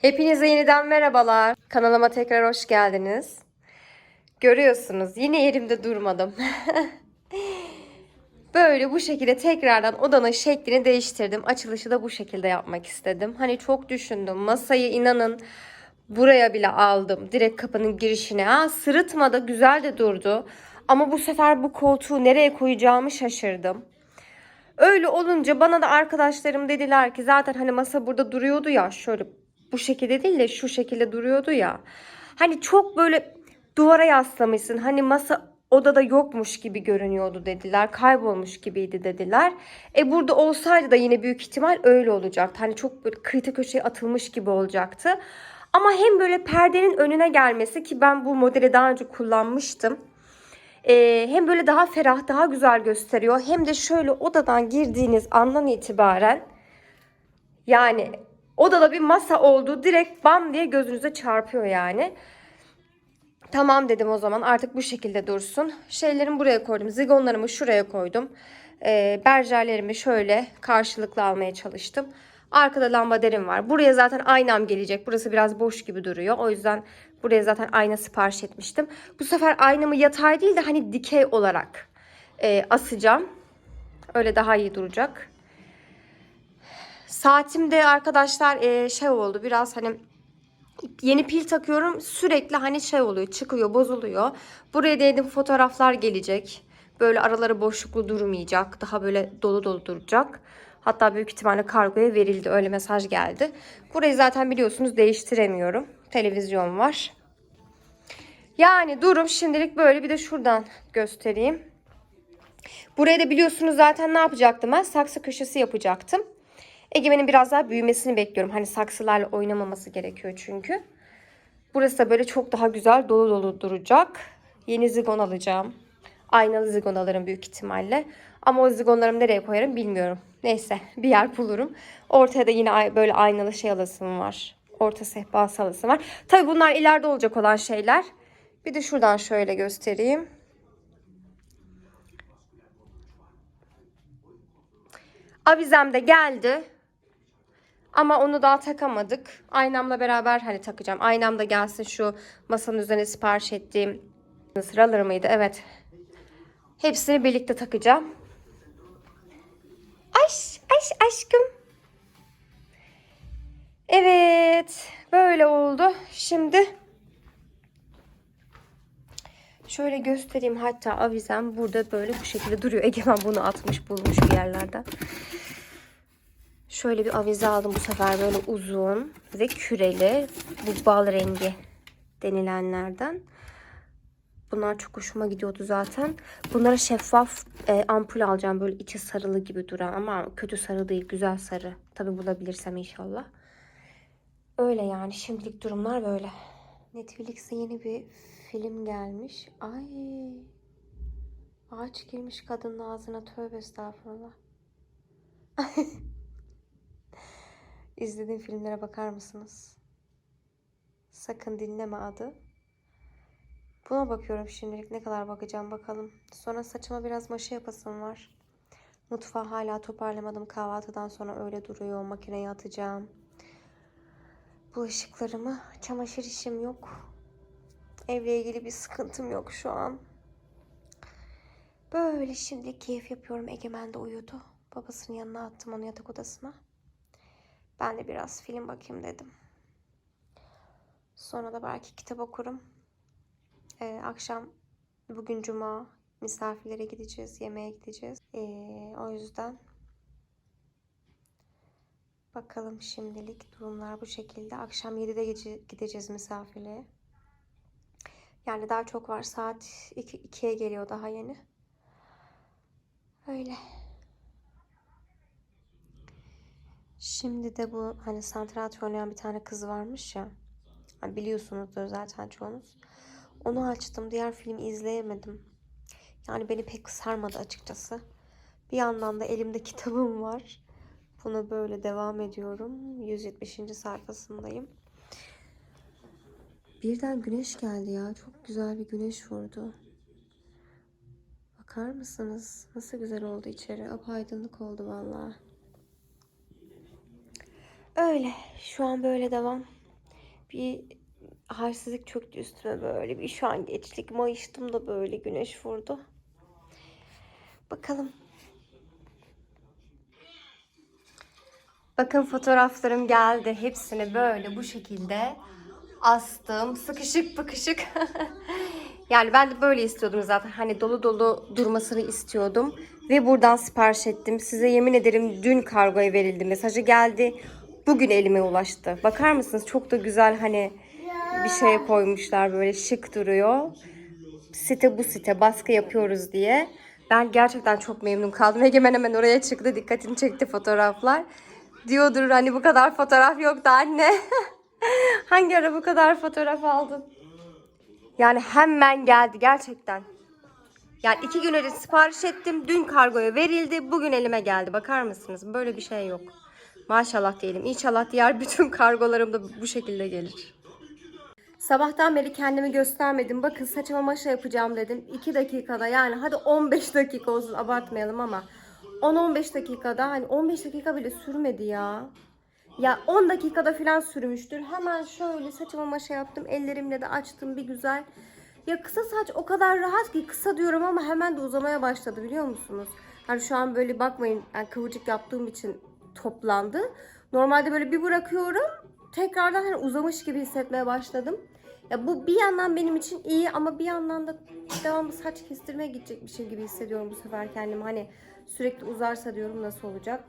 Hepinize yeniden merhabalar. Kanalıma tekrar hoş geldiniz. Görüyorsunuz yine yerimde durmadım. Böyle bu şekilde tekrardan odanın şeklini değiştirdim. Açılışı da bu şekilde yapmak istedim. Hani çok düşündüm. Masayı inanın buraya bile aldım. Direkt kapının girişine. Ha, sırıtma da güzel de durdu. Ama bu sefer bu koltuğu nereye koyacağımı şaşırdım. Öyle olunca bana da arkadaşlarım dediler ki zaten hani masa burada duruyordu ya şöyle bu şekilde değil de şu şekilde duruyordu ya. Hani çok böyle duvara yaslamışsın. Hani masa odada yokmuş gibi görünüyordu dediler. Kaybolmuş gibiydi dediler. E burada olsaydı da yine büyük ihtimal öyle olacaktı. Hani çok böyle kıyta köşeye atılmış gibi olacaktı. Ama hem böyle perdenin önüne gelmesi ki ben bu modeli daha önce kullanmıştım. Ee, hem böyle daha ferah, daha güzel gösteriyor. Hem de şöyle odadan girdiğiniz andan itibaren yani odada bir masa olduğu direkt bam diye gözünüze çarpıyor yani. Tamam dedim o zaman artık bu şekilde dursun. Şeylerimi buraya koydum. Zigonlarımı şuraya koydum. Ee, berjerlerimi şöyle karşılıklı almaya çalıştım. Arkada lambaderim var. Buraya zaten aynam gelecek. Burası biraz boş gibi duruyor. O yüzden buraya zaten ayna sipariş etmiştim. Bu sefer aynamı yatay değil de hani dikey olarak e, asacağım. Öyle daha iyi duracak. Saatimde arkadaşlar e, şey oldu biraz hani yeni pil takıyorum sürekli hani şey oluyor çıkıyor bozuluyor. Buraya dedim fotoğraflar gelecek. Böyle araları boşluklu durmayacak. Daha böyle dolu dolu duracak. Hatta büyük ihtimalle kargoya verildi. Öyle mesaj geldi. Burayı zaten biliyorsunuz değiştiremiyorum. Televizyon var. Yani durum şimdilik böyle. Bir de şuradan göstereyim. Buraya da biliyorsunuz zaten ne yapacaktım ben? Saksı köşesi yapacaktım. Egemen'in biraz daha büyümesini bekliyorum. Hani saksılarla oynamaması gerekiyor çünkü. Burası da böyle çok daha güzel dolu dolu duracak. Yeni zigon alacağım. Aynalı zigon alırım büyük ihtimalle. Ama o zigonlarımı nereye koyarım bilmiyorum. Neyse bir yer bulurum. Ortaya da yine böyle aynalı şey alasım var. Orta sehpa alasım var. Tabi bunlar ileride olacak olan şeyler. Bir de şuradan şöyle göstereyim. Avizem de geldi. Ama onu daha takamadık. Aynamla beraber hani takacağım. Aynam da gelsin şu masanın üzerine sipariş ettiğim sıraları mıydı? Evet. Hepsini birlikte takacağım. Aş, aş, aşkım. Evet. Böyle oldu. Şimdi şöyle göstereyim. Hatta avizem burada böyle bu şekilde duruyor. Egemen bunu atmış bulmuş bir yerlerden. Şöyle bir avize aldım bu sefer böyle uzun ve küreli. Bu bal rengi denilenlerden. Bunlar çok hoşuma gidiyordu zaten. Bunlara şeffaf e, ampul alacağım. Böyle içi sarılı gibi duran ama kötü sarı değil. Güzel sarı. Tabi bulabilirsem inşallah. Öyle yani. Şimdilik durumlar böyle. Netflix'e yeni bir film gelmiş. Ay. Ağaç girmiş kadının ağzına. Tövbe estağfurullah. İzlediğim filmlere bakar mısınız? Sakın dinleme adı. Buna bakıyorum şimdilik. Ne kadar bakacağım bakalım. Sonra saçıma biraz maşa yapasım var. Mutfağı hala toparlamadım. Kahvaltıdan sonra öyle duruyor. Makineye atacağım. Bulaşıklarımı, çamaşır işim yok. Evle ilgili bir sıkıntım yok şu an. Böyle şimdilik keyif yapıyorum. Egemen de uyudu. Babasının yanına attım onu yatak odasına. Ben de biraz film bakayım dedim. Sonra da belki kitap okurum. Ee, akşam bugün cuma misafirlere gideceğiz, yemeğe gideceğiz. Ee, o yüzden bakalım şimdilik durumlar bu şekilde. Akşam 7'de gece- gideceğiz misafirliğe. Yani daha çok var. Saat 2, 2'ye geliyor daha yeni. Öyle. Şimdi de bu hani santranç oynayan bir tane kız varmış ya. Hani biliyorsunuzdur zaten çoğunuz. Onu açtım. Diğer filmi izleyemedim. Yani beni pek sarmadı açıkçası. Bir yandan da elimde kitabım var. Buna böyle devam ediyorum. 170. sayfasındayım. Birden güneş geldi ya. Çok güzel bir güneş vurdu. Bakar mısınız? Nasıl güzel oldu içeri. Apaydınlık oldu vallahi. Öyle. Şu an böyle devam. bir halsizlik çöktü üstüme böyle. Bir şu an geçlik mayıştım da böyle güneş vurdu. Bakalım. Bakın fotoğraflarım geldi. Hepsini böyle bu şekilde astım. Sıkışık pıkışık. yani ben de böyle istiyordum zaten. Hani dolu dolu durmasını istiyordum. Ve buradan sipariş ettim. Size yemin ederim dün kargoya verildi. Mesajı geldi. Bugün elime ulaştı. Bakar mısınız? Çok da güzel hani bir şey koymuşlar böyle şık duruyor. Site bu site baskı yapıyoruz diye. Ben gerçekten çok memnun kaldım. Egemen hemen oraya çıktı. Dikkatini çekti fotoğraflar. Diyordur hani bu kadar fotoğraf yoktu anne. Hangi ara bu kadar fotoğraf aldın? Yani hemen geldi gerçekten. Yani iki gün önce sipariş ettim. Dün kargoya verildi. Bugün elime geldi. Bakar mısınız? Böyle bir şey yok. Maşallah diyelim. İnşallah diğer bütün kargolarım da bu şekilde gelir. Sabahtan beri kendimi göstermedim. Bakın saçıma maşa yapacağım dedim. 2 dakikada yani hadi 15 dakika olsun abartmayalım ama 10-15 dakikada hani 15 dakika bile sürmedi ya. Ya 10 dakikada falan sürmüştür. Hemen şöyle saçıma maşa yaptım. Ellerimle de açtım bir güzel. Ya kısa saç o kadar rahat ki kısa diyorum ama hemen de uzamaya başladı biliyor musunuz? Hani şu an böyle bakmayın yani kıvırcık yaptığım için toplandı. Normalde böyle bir bırakıyorum tekrardan hani uzamış gibi hissetmeye başladım. Ya bu bir yandan benim için iyi ama bir yandan da devamlı saç kestirmeye gidecek bir şey gibi hissediyorum bu sefer kendimi. Hani sürekli uzarsa diyorum nasıl olacak.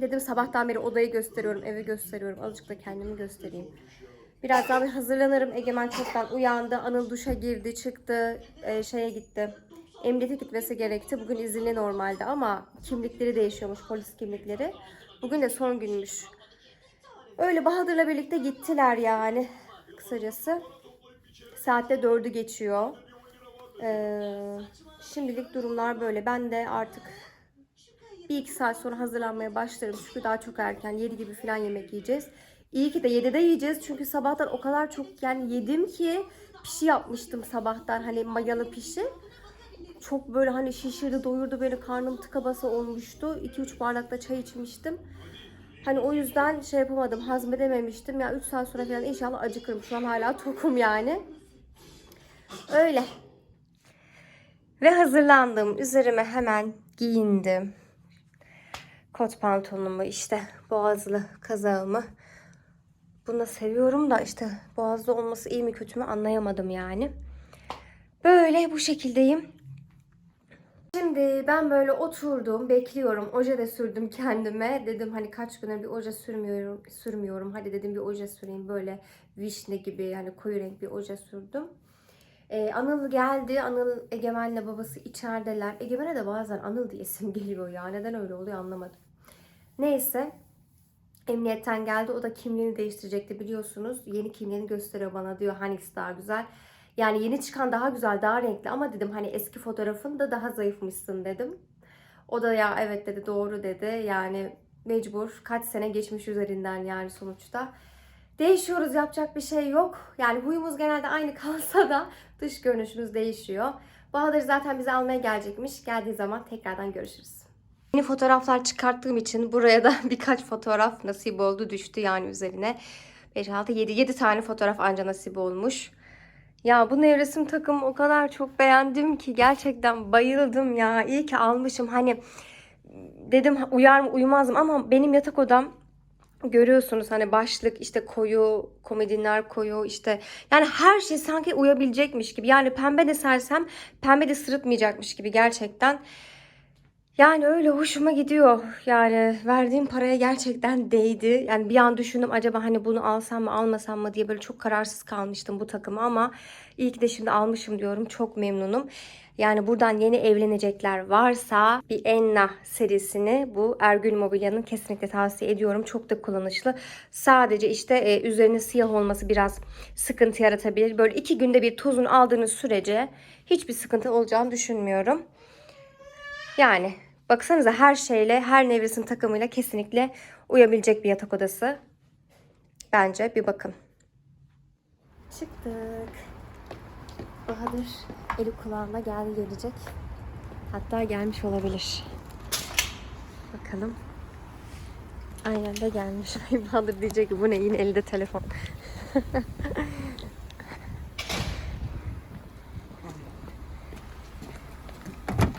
Dedim sabahtan beri odayı gösteriyorum, evi gösteriyorum. Azıcık da kendimi göstereyim. Birazdan bir hazırlanırım. Egemen çoktan uyandı. Anıl duşa girdi, çıktı, e, şeye gitti. Emniyete gitmesi gerekti. Bugün izinli normalde ama kimlikleri değişiyormuş, polis kimlikleri. Bugün de son günmüş. Öyle Bahadır'la birlikte gittiler yani kısacası. Saatte dördü geçiyor. Ee, şimdilik durumlar böyle. Ben de artık bir iki saat sonra hazırlanmaya başlarım. Çünkü daha çok erken. 7 gibi falan yemek yiyeceğiz. İyi ki de 7'de yiyeceğiz. Çünkü sabahtan o kadar çok yani yedim ki pişi yapmıştım sabahtan. Hani mayalı pişi. Çok böyle hani şişirdi doyurdu beni karnım tıka basa olmuştu. 2-3 bardakta çay içmiştim. Hani o yüzden şey yapamadım hazmedememiştim. Ya 3 saat sonra falan inşallah acıkırım. Şu an hala tokum yani. Öyle. Ve hazırlandım. Üzerime hemen giyindim. Kot pantolonumu işte boğazlı kazağımı. Bunu da seviyorum da işte boğazlı olması iyi mi kötü mü anlayamadım yani. Böyle bu şekildeyim. Şimdi ben böyle oturdum, bekliyorum. Oje de sürdüm kendime. Dedim hani kaç gündür bir oje sürmüyorum, sürmüyorum. Hadi dedim bir oje süreyim böyle vişne gibi yani koyu renk bir oje sürdüm. Ee, Anıl geldi. Anıl Egemen'le babası içerideler. Egemen'e de bazen Anıl diye isim geliyor ya. Neden öyle oluyor anlamadım. Neyse. Emniyetten geldi. O da kimliğini değiştirecekti biliyorsunuz. Yeni kimliğini gösteriyor bana diyor hangisi daha güzel. Yani yeni çıkan daha güzel, daha renkli ama dedim hani eski fotoğrafında daha zayıfmışsın dedim. O da ya evet dedi doğru dedi. Yani mecbur kaç sene geçmiş üzerinden yani sonuçta. Değişiyoruz yapacak bir şey yok. Yani huyumuz genelde aynı kalsa da dış görünüşümüz değişiyor. Bahadır zaten bizi almaya gelecekmiş. Geldiği zaman tekrardan görüşürüz. Yeni fotoğraflar çıkarttığım için buraya da birkaç fotoğraf nasip oldu düştü yani üzerine. 5, 6, 7, 7 tane fotoğraf anca nasip olmuş. Ya bu nevresim takımı o kadar çok beğendim ki gerçekten bayıldım ya. İyi ki almışım. Hani dedim uyar mı uyumaz mı ama benim yatak odam görüyorsunuz hani başlık işte koyu, komodinler koyu işte yani her şey sanki uyabilecekmiş gibi. Yani pembe de sersem pembe de sırıtmayacakmış gibi gerçekten. Yani öyle hoşuma gidiyor. Yani verdiğim paraya gerçekten değdi. Yani bir an düşündüm acaba hani bunu alsam mı almasam mı diye böyle çok kararsız kalmıştım bu takımı ama iyi ki de şimdi almışım diyorum. Çok memnunum. Yani buradan yeni evlenecekler varsa bir Enna serisini bu Ergül Mobilya'nın kesinlikle tavsiye ediyorum. Çok da kullanışlı. Sadece işte e, üzerine siyah olması biraz sıkıntı yaratabilir. Böyle iki günde bir tozunu aldığınız sürece hiçbir sıkıntı olacağını düşünmüyorum. Yani baksanıza her şeyle, her nevresim takımıyla kesinlikle uyabilecek bir yatak odası. Bence bir bakın. Çıktık. Bahadır eli kulağında geldi gelecek. Hatta gelmiş olabilir. Bakalım. Aynen de gelmiş. Bahadır diyecek ki bu ne yine elde telefon.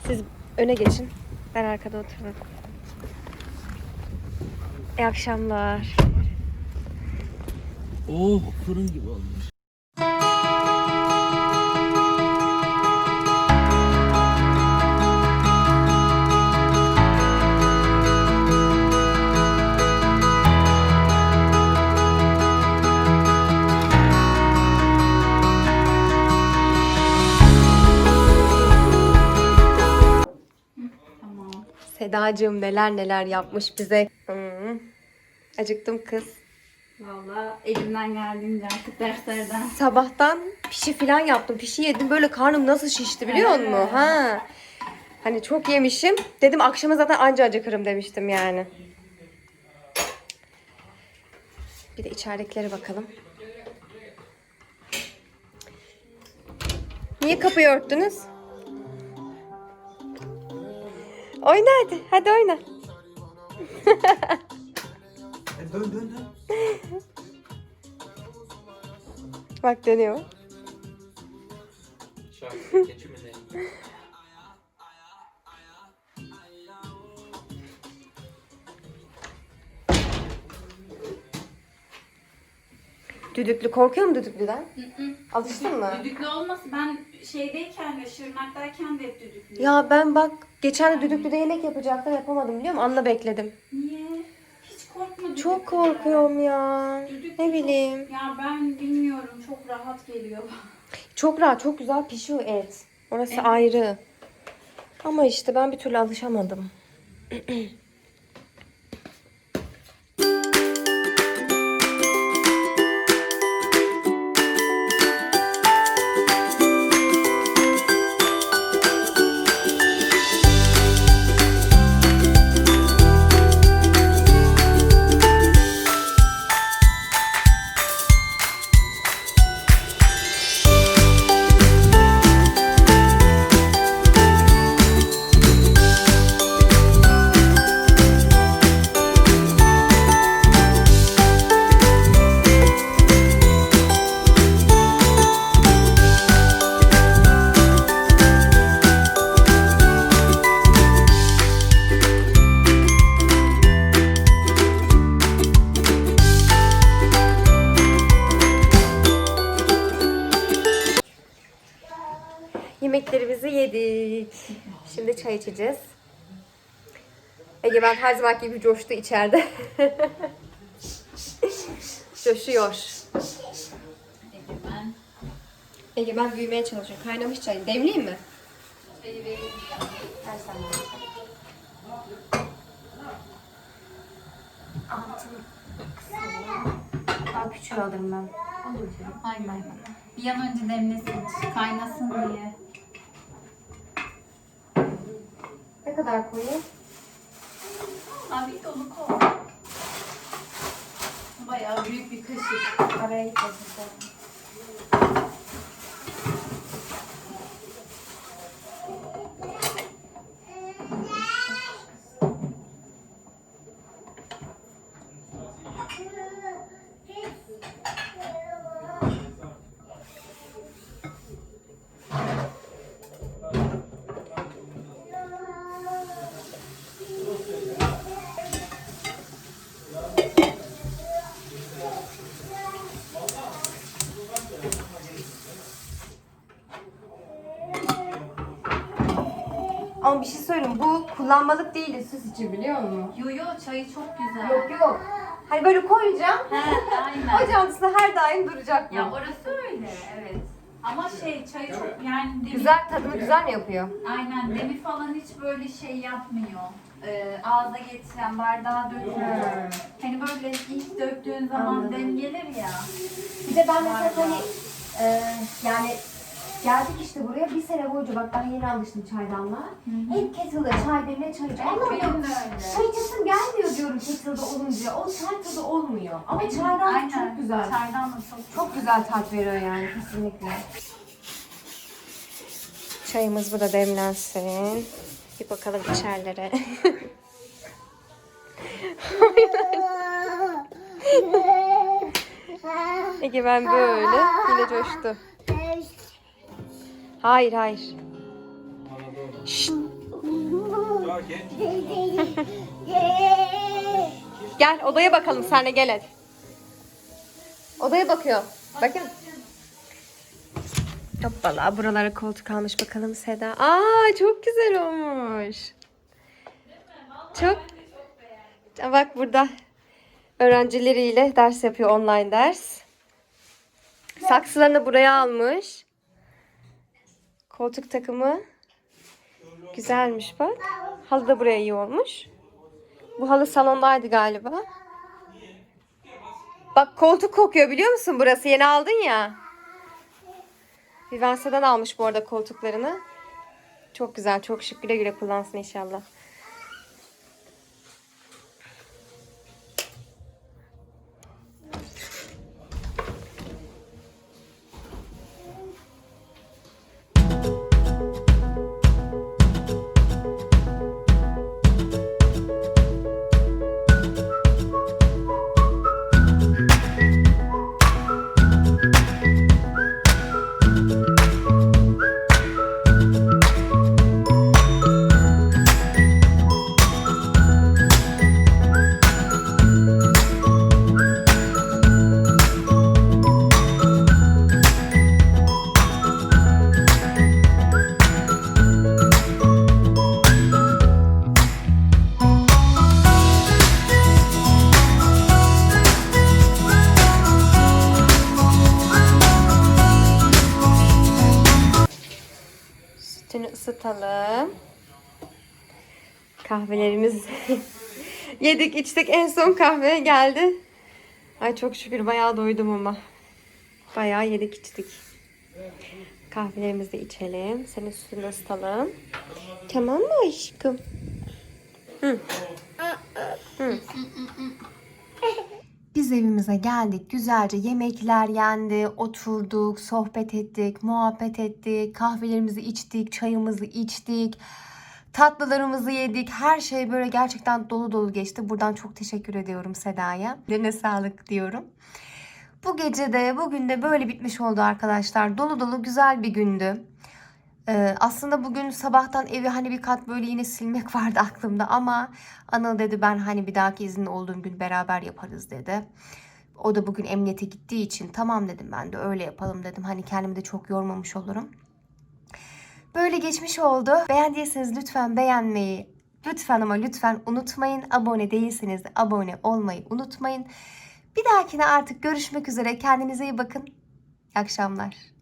Siz öne geçin. Ben arkada otururum. İyi akşamlar. Oh fırın gibi olmuş. Sedacığım neler neler yapmış bize. Hmm. Acıktım kız. Valla elimden geldiğince artık derslerden. Sabahtan pişi falan yaptım. Pişi yedim böyle karnım nasıl şişti biliyor musun? Ha. Hani çok yemişim. Dedim akşama zaten anca acıkırım demiştim yani. Bir de içeridekilere bakalım. Niye kapıyı örttünüz? Oyna hadi. Hadi oyna. E, dön dön dön. Bak dönüyor. Şarkı. Düdüklü korkuyor mu düdüklüden? Alıştın mı? Düdüklü olması ben şeydeyken de Şırnak'tayken de hep düdüklü. Ya ben bak geçen de düdüklüde yemek yapacaktım yapamadım biliyor musun? Anla bekledim. Niye? Hiç korkma düdüklüden. Çok korkuyorum ya. Düdüklü Ne çok- bileyim. Ya ben bilmiyorum çok rahat geliyor. Çok rahat, çok güzel pişiyor et. Orası ayrı. Ama işte ben bir türlü alışamadım. Egemen her zamanki gibi coştu içeride. Coşuyor. Egemen. Egemen büyümeye çalışıyor. Kaynamış çayı. Demleyeyim mi? Çayı vereyim. Her zaman. Altın kısmı. Daha küçüğü alırım ben. Olur canım. Aynen. Bir an önce demlesin. Kaynasın diye. Ne kadar koyayım? Abi dolu koy. Bayağı büyük bir kaşık. Araya gitmesin Ama bir şey söyleyeyim. Bu kullanmalık değil süs için biliyor musun? Yo yo çayı çok güzel. Yok yok. Hani böyle koyacağım. He, aynen. Ocağın üstünde her daim duracak bu. Ya orası öyle evet. Ama şey çayı çok yani demi, Güzel tadını güzel mi yapıyor? aynen demi falan hiç böyle şey yapmıyor. Ee, ağza getiren bardağa döküyor. Hani böyle ilk döktüğün zaman Anladım. dem gelir ya. Bir de ben mesela hani e, yani geldik işte buraya bir sene boyunca bak ben yeni alıştım çaydanlığa. Hep kettle'da çay demle çay içiyorum. De öyle. Çay içesim gelmiyor diyorum kettle'da olunca. O çay tadı olmuyor. Ama çaydanlık çok güzel. Çaydan da çok Çok güzel tat veriyor yani kesinlikle. Çayımız burada demlensin. Bir bakalım içerilere. Ege ben böyle yine coştu. Hayır hayır. Şşt, gel odaya bakalım senle gel hadi. Odaya bakıyor. Bakın. Hoppala buralara koltuk almış bakalım Seda. Aa çok güzel olmuş. Çok. Bak burada öğrencileriyle ders yapıyor online ders. Saksılarını buraya almış. Koltuk takımı güzelmiş bak. Halı da buraya iyi olmuş. Bu halı salondaydı galiba. Bak koltuk kokuyor biliyor musun burası? Yeni aldın ya. Vivense'den almış bu arada koltuklarını. Çok güzel, çok şık. Güle güle kullansın inşallah. Yedik içtik en son kahve geldi. Ay çok şükür bayağı doydum ama. Bayağı yedik içtik. Kahvelerimizi içelim. Senin sütünü ısıtalım. Tamam mı aşkım? Hı. Hı. Biz evimize geldik. Güzelce yemekler yendi. Oturduk, sohbet ettik, muhabbet ettik. Kahvelerimizi içtik, çayımızı içtik. Tatlılarımızı yedik. Her şey böyle gerçekten dolu dolu geçti. Buradan çok teşekkür ediyorum Seda'ya. Eline sağlık diyorum. Bu gece de bugün de böyle bitmiş oldu arkadaşlar. Dolu dolu güzel bir gündü. Ee, aslında bugün sabahtan evi hani bir kat böyle yine silmek vardı aklımda ama Anıl dedi ben hani bir dahaki izinli olduğum gün beraber yaparız dedi. O da bugün emniyete gittiği için tamam dedim ben de öyle yapalım dedim. Hani kendimi de çok yormamış olurum. Böyle geçmiş oldu. Beğendiyseniz lütfen beğenmeyi, lütfen ama lütfen unutmayın. Abone değilseniz de abone olmayı unutmayın. Bir dahakine artık görüşmek üzere. Kendinize iyi bakın. İyi akşamlar.